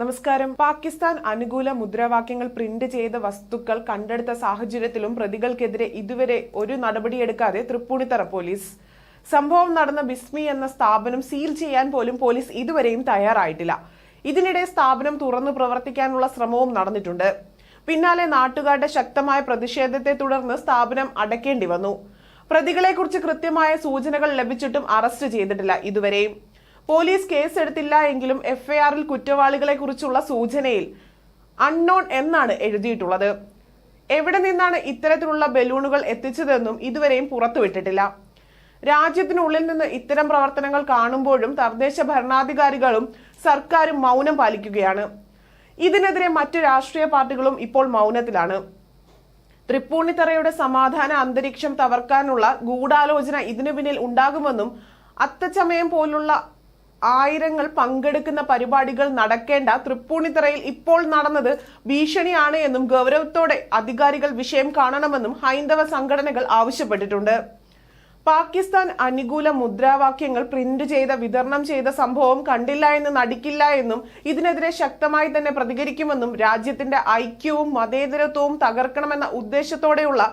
നമസ്കാരം. പാകിസ്ഥാൻ അനുകൂല മുദ്രാവാക്യങ്ങൾ പ്രിന്റ് ചെയ്ത വസ്തുക്കൾ കണ്ടെടുത്ത സാഹചര്യത്തിലും പ്രതികൾക്കെതിരെ ഇതുവരെ ഒരു നടപടിയെടുക്കാതെ തൃപ്പൂണിത്തറ പോലീസ്. സംഭവം നടന്ന ബിസ്മി എന്ന സ്ഥാപനം സീൽ ചെയ്യാൻ പോലും പോലീസ് ഇതുവരെയും തയ്യാറായിട്ടില്ല. ഇതിനിടെ സ്ഥാപനം തുറന്നു പ്രവർത്തിക്കാനുള്ള ശ്രമവും നടന്നിട്ടുണ്ട്. പിന്നാലെ നാട്ടുകാരുടെ ശക്തമായ പ്രതിഷേധത്തെ തുടർന്ന് സ്ഥാപനം അടയ്ക്കേണ്ടി വന്നു. പ്രതികളെക്കുറിച്ച് കൃത്യമായ സൂചനകൾ ലഭിച്ചിട്ടും അറസ്റ്റ് ചെയ്തിട്ടില്ല ഇതുവരെയും. പോലീസ് കേസെടുത്തില്ല എങ്കിലും എഫ്ഐആറിൽ കുറ്റവാളികളെ കുറിച്ചുള്ള സൂചനയിൽ അൺനോൺ എന്നാണ് എഴുതിയിട്ടുള്ളത്. എവിടെ നിന്നാണ് ഇത്തരത്തിലുള്ള ബലൂണുകൾ എത്തിച്ചതെന്നും ഇതുവരെയും പുറത്തുവിട്ടിട്ടില്ല. രാജ്യത്തിനുള്ളിൽ നിന്ന് ഇത്തരം പ്രവർത്തനങ്ങൾ കാണുമ്പോഴും തദ്ദേശ ഭരണാധികാരികളും സർക്കാരും മൗനം പാലിക്കുകയാണ്. ഇതിനെതിരെ മറ്റു രാഷ്ട്രീയ പാർട്ടികളും ഇപ്പോൾ മൗനത്തിലാണ്. തൃപ്പൂണിത്തറയുടെ സമാധാന അന്തരീക്ഷം തകർക്കാനുള്ള ഗൂഢാലോചന ഇതിനു പിന്നിൽ ഉണ്ടാകുമെന്നും അത്തച്ചമയം പോലുള്ള ആയിരങ്ങൾ പങ്കെടുക്കുന്ന പരിപാടികൾ നടക്കേണ്ട തൃപ്പൂണിത്തറയിൽ ഇപ്പോൾ നടന്നത് ഭീഷണിയാണ് എന്നും ഗൗരവത്തോടെ അധികാരികൾ വിഷയം കാണണമെന്നും ഹൈന്ദവ സംഘടനകൾ ആവശ്യപ്പെട്ടിട്ടുണ്ട്. പാകിസ്ഥാൻ അനുകൂല മുദ്രാവാക്യങ്ങൾ പ്രിന്റ് ചെയ്ത വിതരണം ചെയ്ത സംഭവം കണ്ടില്ല എന്ന് നടിക്കില്ല എന്നും ഇതിനെതിരെ ശക്തമായി തന്നെ പ്രതികരിക്കുമെന്നും രാജ്യത്തിന്റെ ഐക്യവും മതേതരത്വവും തകർക്കണമെന്ന ഉദ്ദേശത്തോടെയുള്ള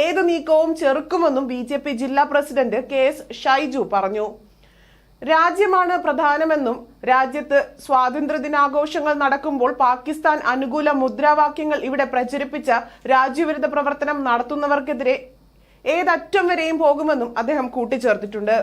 ഏത് നീക്കവും ചെറുക്കുമെന്നും ബി ജില്ലാ പ്രസിഡന്റ് കെ എസ് ഷൈജു പറഞ്ഞു. രാജ്യമാണ് പ്രധാനമെന്നും രാജ്യത്ത് സ്വാതന്ത്ര്യദിനാഘോഷങ്ങൾ നടക്കുമ്പോൾ പാകിസ്ഥാൻ അനുകൂല മുദ്രാവാക്യങ്ങൾ ഇവിടെ പ്രചരിപ്പിച്ച രാജ്യവിരുദ്ധ പ്രവർത്തനം നടത്തുന്നവർക്കെതിരെ ഏതറ്റം വരെയും പോകുമെന്നും അദ്ദേഹം കൂട്ടിച്ചേർത്തിട്ടുണ്ട്.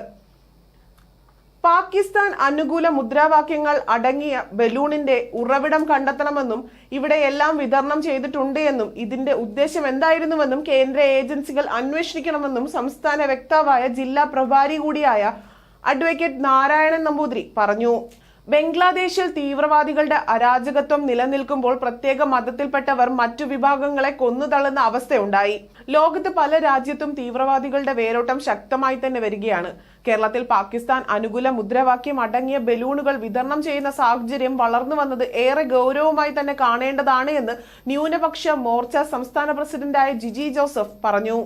പാകിസ്ഥാൻ അനുകൂല മുദ്രാവാക്യങ്ങൾ അടങ്ങിയ ബലൂണിന്റെ ഉറവിടം കണ്ടെത്തണമെന്നും ഇവിടെ എല്ലാം വിതരണം ചെയ്തിട്ടുണ്ട് എന്നും ഇതിന്റെ ഉദ്ദേശം എന്തായിരുന്നുവെന്നും കേന്ദ്ര ഏജൻസികൾ അന്വേഷിക്കണമെന്നും സംസ്ഥാന വക്താവായ ജില്ലാ പ്രഭാരി കൂടിയായ അഡ്വക്കേറ്റ് നാരായണൻ നമ്പൂതിരി പറഞ്ഞു ബംഗ്ലാദേശിൽ തീവ്രവാദികളുടെ അരാജകത്വം നിലനിൽക്കുമ്പോൾ പ്രത്യേക മതത്തിൽപ്പെട്ടവർ മറ്റു വിഭാഗങ്ങളെ കൊന്നുതള്ളുന്ന അവസ്ഥയുണ്ടായി. ലോകത്ത് പല രാജ്യത്തും തീവ്രവാദികളുടെ വേരോട്ടം ശക്തമായി തന്നെ വരികയാണ്. കേരളത്തിൽ പാകിസ്ഥാൻ അനുകൂല മുദ്രാവാക്യം അടങ്ങിയ ബലൂണുകൾ വിതരണം ചെയ്യുന്ന സാഹചര്യം വളർന്നു വന്നത് ഏറെ ഗൗരവമായി തന്നെ കാണേണ്ടതാണ് എന്ന് ന്യൂനപക്ഷ മോർച്ച സംസ്ഥാന പ്രസിഡന്റായ ജിജി ജോസഫ് പറഞ്ഞു.